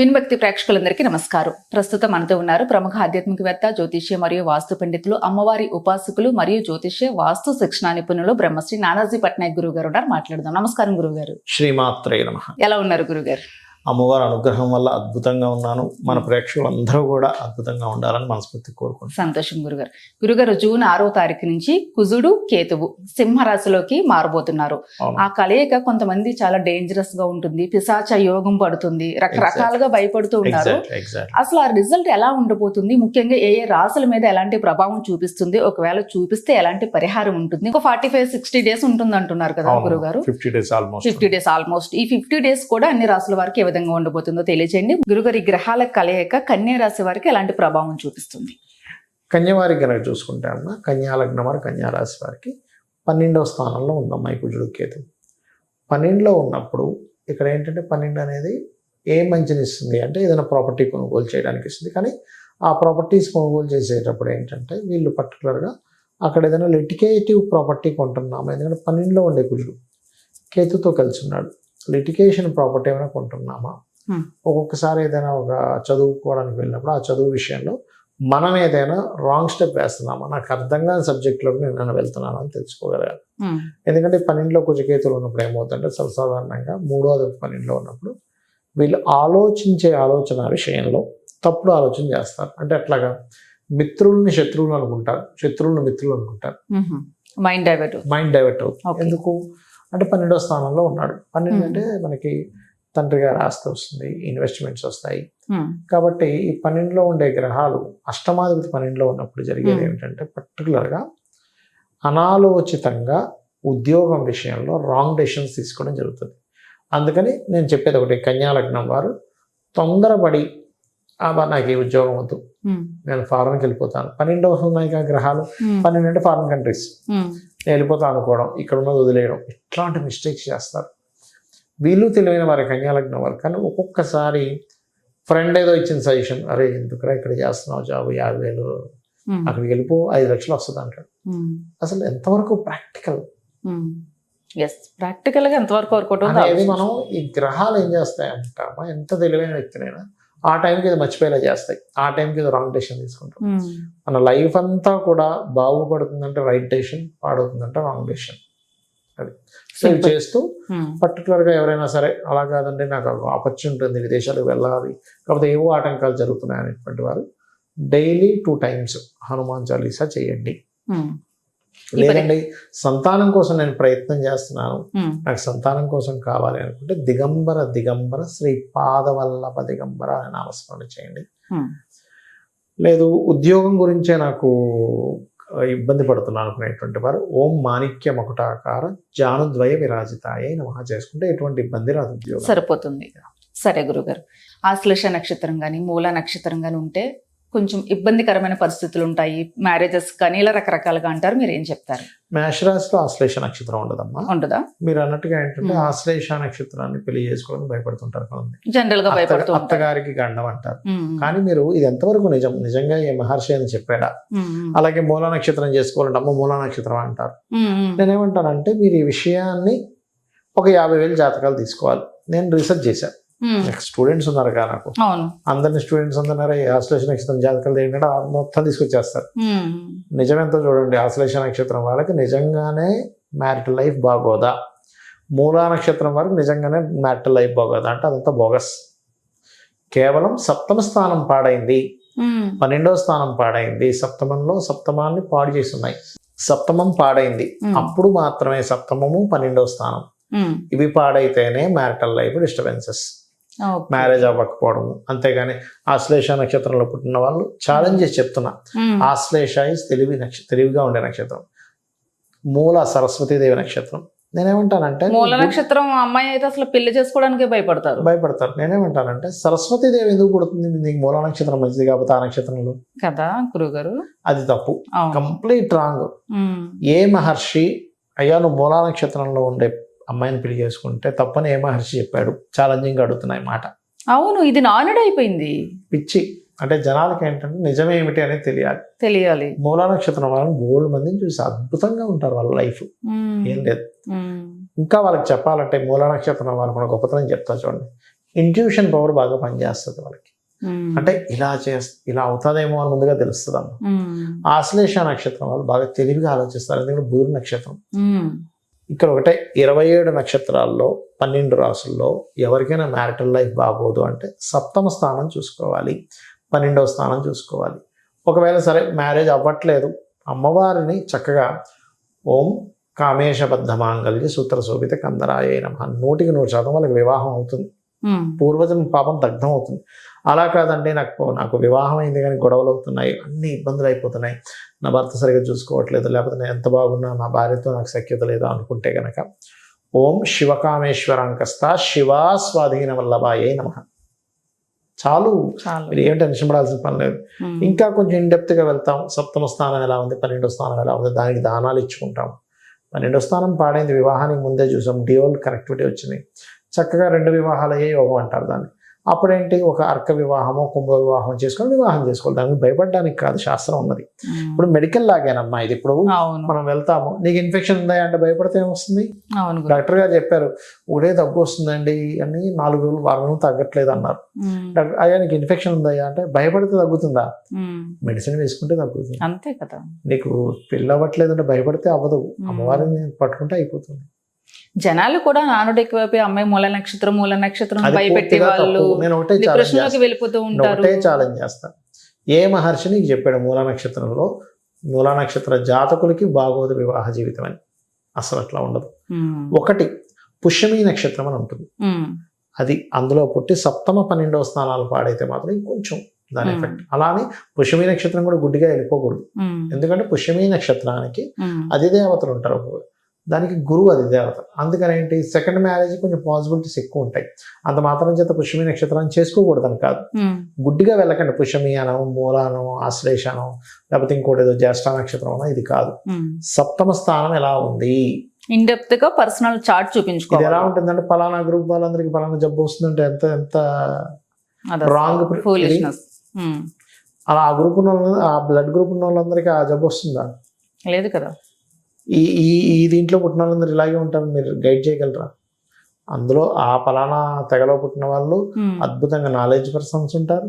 విన్భక్తి ప్రేక్షకులందరికీ నమస్కారం. ప్రస్తుతం మనతో ఉన్నారు ప్రముఖ ఆధ్యాత్మికవేత్త జ్యోతిష్య మరియు వాస్తు పండితులు అమ్మవారి ఉపాసకులు మరియు జ్యోతిష్య వాస్తు శిక్షణ నిపుణులు బ్రహ్మశ్రీ నానాజీ పట్నాయక్ గురువు గారు ఉన్నారు. మాట్లాడదాం. నమస్కారం గురువు గారు శ్రీమాత్రే నమ. ఎలా ఉన్నారు గురుగారు అమ్మవారి అనుగ్రహం వల్ల అద్భుతంగా ఉన్నాను. మన ప్రేక్షకులందరూ కూడా అద్భుతంగా ఉండాలని మనస్ఫూర్తి కోరుకుంటున్నాను. సంతోషం గురుగారు. గురుగారు జూన్ ఆరో తారీఖు నుంచి కుజుడు కేతువు సింహరాశిలోకి మారబోతున్నారు. ఆ కలయిక కొంతమంది చాలా డేంజరస్గా ఉంటుంది. పిశాచ యోగం పడుతుంది. రకరకాలుగా భయపడుతూ ఉన్నారు. ఎగ్జాక్ట్ అసలు ఆ రిజల్ట్ ఎలా ఉండబోతుంది? ముఖ్యంగా ఏ ఏ రాసుల మీద ఎలాంటి ప్రభావం చూపిస్తుంది? ఒకవేళ చూపిస్తే ఎలాంటి పరిహారం ఉంటుంది? ఒక ఫార్టీ ఫైవ్ సిక్స్టీ డేస్ ఉంటుంది అంటున్నారు కదా గురుగారు. Fifty days almost fifty days almost ఈ ఫిఫ్టీ డేస్ కూడా అన్ని రాసుల వారికి విధంగా ఉండబోతుందో తెలియచేయండి. గురుగారి గ్రహాల కలయిక కన్యా రాశి వారికి ఎలాంటి ప్రభావం చూపిస్తుంది? కన్యవారికి కనుక చూసుకుంటే అమ్మ కన్యా లగ్నం వారు కన్యా రాశి వారికి పన్నెండవ స్థానంలో ఉందమ్మా ఈ కుజుడు కేతు. పన్నెండులో ఉన్నప్పుడు ఇక్కడ ఏంటంటే పన్నెండు అనేది ఏ మంచిని ఇస్తుంది? అంటే ఏదైనా ప్రాపర్టీ కొనుగోలు చేయడానికి ఇస్తుంది. కానీ ఆ ప్రాపర్టీస్ కొనుగోలు చేసేటప్పుడు ఏంటంటే వీళ్ళు పర్టికులర్గా అక్కడ ఏదైనా లిటికేటివ్ ప్రాపర్టీ కొంటున్నాము. ఎందుకంటే పన్నెండులో ఉండే కుజుడు కేతుతో కలిసి ఉన్నాడు. లిటికేషన్ ప్రాపర్టీ ఏమైనా కొంటున్నామా? Hmm. ఒక్కొక్కసారి ఏదైనా ఒక చదువుకోవడానికి వెళ్ళినప్పుడు ఆ చదువు విషయంలో మనం ఏదైనా రాంగ్ స్టెప్ వేస్తున్నామా? నాకు అర్థం కాని సబ్జెక్ట్లోకి నేను ఏమైనా వెళ్తున్నాను అని తెలుసుకోగలగాలి. ఉమ్, ఎందుకంటే పన్నెండులో కుజకేతులు ఉన్నప్పుడు ఏమవుతుందంటే సర్వసాధారణంగా మూడో పన్నెండులో ఉన్నప్పుడు వీళ్ళు ఆలోచించే ఆలోచన విషయంలో తప్పుడు ఆలోచన చేస్తారు. అంటే అట్లాగా మిత్రుల్ని శత్రువులు అనుకుంటారు. శత్రువులను మిత్రులు అనుకుంటారు. మైండ్ డైవర్ట్ మైండ్ డైవర్ట్ అవుతుంది. ఎందుకు? అంటే పన్నెండో స్థానంలో ఉన్నాడు పన్నెండు. అంటే మనకి తండ్రి గారి ఆస్తి వస్తుంది ఇన్వెస్ట్మెంట్స్ వస్తాయి కాబట్టి ఈ పన్నెండులో ఉండే గ్రహాలు అష్టమాధిపతి పన్నెండులో ఉన్నప్పుడు జరిగేది. ఏమిటంటే పర్టికులర్గా అనాలోచితంగా ఉద్యోగం విషయంలో రాంగ్ డెసిషన్స్ తీసుకోవడం జరుగుతుంది అందుకని నేను చెప్పేది ఒకటి కన్యా లగ్నం వారు తొందరపడి "అబ్బా, నాకు ఈ ఉద్యోగం వద్దు నేను ఫారెన్కి వెళ్ళిపోతాను. పన్నెండవ ఉన్నాయి కదా గ్రహాలు. ఉమ్, పన్నెండు అంటే ఫారెన్ కంట్రీస్ ఉమ్, నేను వెళ్ళిపోతా అనుకోవడం ఇక్కడ ఉన్నది వదిలేయడం ఇట్లాంటి మిస్టేక్స్ చేస్తారు. వీళ్ళు తెలివైన వారి కన్యాలగ్నం వారు. కానీ ఒక్కొక్కసారి ఫ్రెండ్ ఏదో ఇచ్చిన సజెషన్ అరే ఎందుకురా ఇక్కడ చేస్తున్నావు జాబ్ యాభై వేలు? అక్కడికి వెళ్ళిపో ఐదు లక్షలు వస్తుంది అంటాడు. అసలు ఎంతవరకు ప్రాక్టికల్. ఎస్ ప్రాక్టికల్గా ఎంతవరకు వర్కౌట్ అనేది మనం ఈ గ్రహాలు ఏం చేస్తాయి అంటామా ఎంత తెలివైన వ్యక్తినైనా ఆ టైంకి ఇది మర్చిపోయేలా చేస్తాయి. ఆ టైంకి ఇది రాంగ్ డెసిషన్ తీసుకుంటాం. మన లైఫ్ అంతా కూడా బాగుపడుతుందంటే రైట్ డెసిషన్ పాడవుతుందంటే రాంగ్ డెసిషన్ అది. సో ఇవి Simple. చేస్తూ పర్టికులర్గా ఎవరైనా సరే అలా కాదండి నాకు ఆపర్చునిటీ ఉంది విదేశాలకు వెళ్ళాలి కాకపోతే ఏవో ఆటంకాలు జరుగుతున్నాయి అనేటువంటి వారు daily two times Hanuman Chalisa చేయండి. లేదండి సంతానం కోసం నేను ప్రయత్నం చేస్తున్నాను. నాకు సంతానం కోసం కావాలి అనుకుంటే దిగంబర దిగంబర శ్రీ పాదవల్లభ దిగంబర అనే నామస్మరణ చేయండి. లేదు ఉద్యోగం గురించే నాకు ఇబ్బంది పడుతున్నాను అనుకునేటువంటి వారు ఓం మాణిక్య మకుటాకార జానుద్వయ విరాజితాయ నమః చేసుకుంటే ఎటువంటి ఇబ్బంది రాదు ఉద్యోగం. సరిపోతుంది. సరే గురుగారు. ఆశ్లేష నక్షత్రం కానీ మూల నక్షత్రం కానీ ఉంటే కొంచెం ఇబ్బందికరమైన పరిస్థితులు ఉంటాయి మ్యారేజెస్ కానీ ఇలా రకరకాలుగా అంటారు. మీరు ఏం చెప్తారు? మేషరాశిలో ఆశ్లేష నక్షత్రం ఉండదమ్మా. ఉండదా? మీరు అన్నట్టుగా ఏంటంటే. ఆశ్లేష నక్షత్రాన్ని పెళ్ళి చేసుకోవడానికి భయపడుతుంటారు కొంతమంది. జనరల్గా భయపడుతూ అత్తగారికి గండం అంటారు. కానీ మీరు ఇది ఎంతవరకు నిజం? నిజంగా ఏ మహర్షి అని చెప్పాడా? అలాగే మూల నక్షత్రం చేసుకోవాలంటే అమ్మ మూల నక్షత్రం అంటారు. నేనేమంటానంటే మీరు ఈ విషయాన్ని ఒక యాభై వేలు జాతకాలు తీసుకోవాలి. నేను రీసెర్చ్ చేశాను స్టూడెంట్స్ ఉన్నారు కదా నాకు. అందరిని స్టూడెంట్స్ అందరూ ఆశ్లేష నక్షత్రం జాతకాలు ఏంటంటే మొత్తం తీసుకొచ్చేస్తారు. ఉమ్, నిజమెంతో చూడండి ఆశ్లేష నక్షత్రం వాళ్ళకి నిజంగానే మ్యారిటల్ లైఫ్ బాగోదా? మూలా నక్షత్రం వారికి నిజంగానే మ్యారిటల్ లైఫ్ బాగోదా? అంటే అదంతా బోగస్. కేవలం సప్తమ స్థానం పాడైంది. ఉమ్, పన్నెండవ స్థానం పాడైంది. సప్తమంలో సప్తమాన్ని పాడు చేస్తున్నాయి. సప్తమం పాడైంది. అప్పుడు మాత్రమే సప్తమము పన్నెండవ స్థానం. ఇవి పాడైతేనే మ్యారిటల్ లైఫ్ డిస్టర్బెన్సెస్. మ్యారేజ్ అవ్వకపోవడము. అంతేగాని ఆశ్లేష నక్షత్రంలో పుట్టిన వాళ్ళు ఛాలెంజ్ చేసి చెప్తున్నా ఆశ్లేష ఇస్ తెలివి నక్ష తెలివిగా ఉండే నక్షత్రం. మూల సరస్వతీదేవి నక్షత్రం. నేనేమంటానంటే మూల నక్షత్రం అమ్మాయి అయితే అసలు పెళ్ళి చేసుకోవడానికి భయపడతారు. భయపడతారు. నేనేమంటానంటే సరస్వతీదేవి ఎందుకు పుడుతుంది? నీకు మూల నక్షత్రం మంచిది కాకపోతే ఆ నక్షత్రంలో. కదా గురుగారు అది తప్పు. Complete wrong. ఏ మహర్షి అయ్యా నువ్వు మూలా నక్షత్రంలో ఉండే అమ్మాయిని పెళ్ళి చేసుకుంటే తప్పని ఏ మహర్షి చెప్పాడు. ఛాలెంజింగ్ అడుగుతున్నాయి మాట. అవును ఇది నానుడు అయిపోయింది. పిచ్చి. అంటే జనాలకి ఏంటంటే నిజమేమిటి అనేది తెలియాలి. తెలియాలి. మూలా నక్షత్రం వాళ్ళని బోల్డ్ మందిని చూసి అద్భుతంగా ఉంటారు వాళ్ళ లైఫ్. ఏం లేదు. ఇంకా వాళ్ళకి చెప్పాలంటే మూలా నక్షత్రం వాళ్ళకు మన గొప్పతనం చెప్తా చూడండి. ఇంట్యూషన్ పవర్ బాగా పనిచేస్తుంది వాళ్ళకి. అంటే ఇలా చేస్ ఇలా అవుతుందేమో అని ముందుగా తెలుస్తుంది అమ్మ. ఆశ్లేష నక్షత్రం వాళ్ళు బాగా తెలివిగా ఆలోచిస్తారు. ఎందుకంటే బుధుడు నక్షత్రం. ఇక్కడ ఒకటే ఇరవై ఏడు నక్షత్రాల్లో పన్నెండు రాసుల్లో ఎవరికైనా మ్యారిటల్ లైఫ్ బాగోదు అంటే సప్తమ స్థానం చూసుకోవాలి. పన్నెండవ స్థానం చూసుకోవాలి. ఒకవేళ సరే మ్యారేజ్ అవ్వట్లేదు అమ్మవారిని చక్కగా ఓం కామేశబద్ధ మాంగళ్య సూత్ర శోభిత కందరాయ నమ. నూటికి నూరు శాతం వాళ్ళకి వివాహం అవుతుంది. ఉమ్. పూర్వజన్మ పాపం దగ్ధం అవుతుంది అలా కాదండి నాకు నాకు వివాహం అయింది కానీ గొడవలు అవుతున్నాయి అన్ని ఇబ్బందులు అయిపోతున్నాయి. నా భర్త సరిగా చూసుకోవట్లేదు లేకపోతే నేను ఎంత బాగున్నా నా భార్యతో నాకు సఖ్యత లేదు అనుకుంటే గనక. ఓం శివకామేశ్వరాంకస్త శివా స్వాధీన వల్లభాయే నమ. చాలు. మీరు ఏం టెన్షన్ పడాల్సిన పని లేదు. ఇంకా కొంచెం ఇండెప్త్గా వెళ్తాం. సప్తమ స్థానం ఎలా ఉంది పన్నెండో స్థానం ఎలా ఉంది దానికి దానాలు ఇచ్చుకుంటాం. పన్నెండో స్థానం పాడైంది వివాహానికి ముందే చూసాం. డియోల్ కనెక్టివిటీ వచ్చింది. చక్కగా రెండు వివాహాలయ్యే యోగం అంటారు దాన్ని. అప్పుడేంటి? ఒక అర్క వివాహమో కుంభ వివాహం చేసుకొని వివాహం చేసుకోవాలి. దానికి భయపడడానికి కాదు శాస్త్రం ఉన్నది. ఇప్పుడు మెడికల్ లాగేనమ్మా ఇది ఇప్పుడు. మనం వెళ్తాము. నీకు ఇన్ఫెక్షన్ ఉందా అంటే భయపడితే ఏమొస్తుంది. డాక్టర్ గారు చెప్పారు ఒకటే దగ్గు వస్తుందండి అని నాలుగు రోజులు వారం రోజులు తగ్గట్లేదు అన్నారు. డాక్టర్ అయ్యా నీకు ఇన్ఫెక్షన్ ఉందా అంటే భయపడితే తగ్గుతుందా. మెడిసిన్ వేసుకుంటే తగ్గుతుంది. అంతే కదా. నీకు పెళ్ళి అవ్వట్లేదు అంటే భయపడితే అవ్వదు. అమ్మవారిని పట్టుకుంటే అయిపోతుంది. జనాలు కూడా నానుడు ఎక్కువైపోయి అమ్మాయి మూల నక్షత్రం మూల నక్షత్రం భయపెట్టే వాళ్ళు తప్పు. నేను ఒకటే ఛాలెంజ్ డిప్రెషన్లోకి చేస్తాను వెళ్ళిపోతూ ఉంటారు ఒకటే ఛాలెంజ్ చేస్తాను ఏ మహర్షి నీకు చెప్పాడు మూల నక్షత్రంలో మూల నక్షత్ర జాతకులకి బాగోదు వివాహ జీవితం అని అసలు అట్లా ఉండదు. ఒకటి పుష్యమి నక్షత్రం అని ఉంటుంది. అది అందులో పుట్టి సప్తమ పన్నెండవ స్థానాలు పాడైతే మాత్రం ఇంకొంచెం దాని. ఎఫెక్ట్ అలానే పుష్యమి నక్షత్రం కూడా గుడ్డిగా వెళ్ళిపోకూడదు. ఎందుకంటే పుష్యమి నక్షత్రానికి. అధిదేవతలు ఉంటారు దానికి గురువు అధిదేవత అందుకని ఏంటి? సెకండ్ మ్యారేజ్ కొంచెం పాసిబిలిటీస్ ఎక్కువ ఉంటాయి. అంత మాత్రం చేత పుష్యమి నక్షత్రాన్ని చేసుకోకూడదని కాదు. గుడ్డిగా వెళ్ళకండి. పుష్యమి అనో మూలానో ఆశ్లేషనో లేకపోతే ఇంకోటి ఏదో జ్యేష్ఠ నక్షత్రం అనో ఇది కాదు. సప్తమ స్థానం ఎలా ఉంది? ఇన్ డెప్త్గా పర్సనల్ చార్ట్ ఇది ఎలా చూపించుకోవాలి. ఉంటుందంటే పలానా గ్రూప్ వాళ్ళందరికీ పలానా జబ్బు వస్తుందంటే ఎంత ఎంత రాంగ్ అలా ఆ గ్రూప్ ఉన్న ఆ బ్లడ్ గ్రూప్ ఉన్న వాళ్ళందరికీ ఆ జబ్బు వస్తుందా? లేదు కదా. ఈ ఈ ఈ దీంట్లో పుట్టిన వాళ్ళందరూ ఇలాగే ఉంటారు. మీరు గైడ్ చేయగలరా? అందులో ఆ పలానా తెగలో పుట్టిన వాళ్ళు. అద్భుతంగా నాలెడ్జ్ పర్సన్స్ ఉంటారు.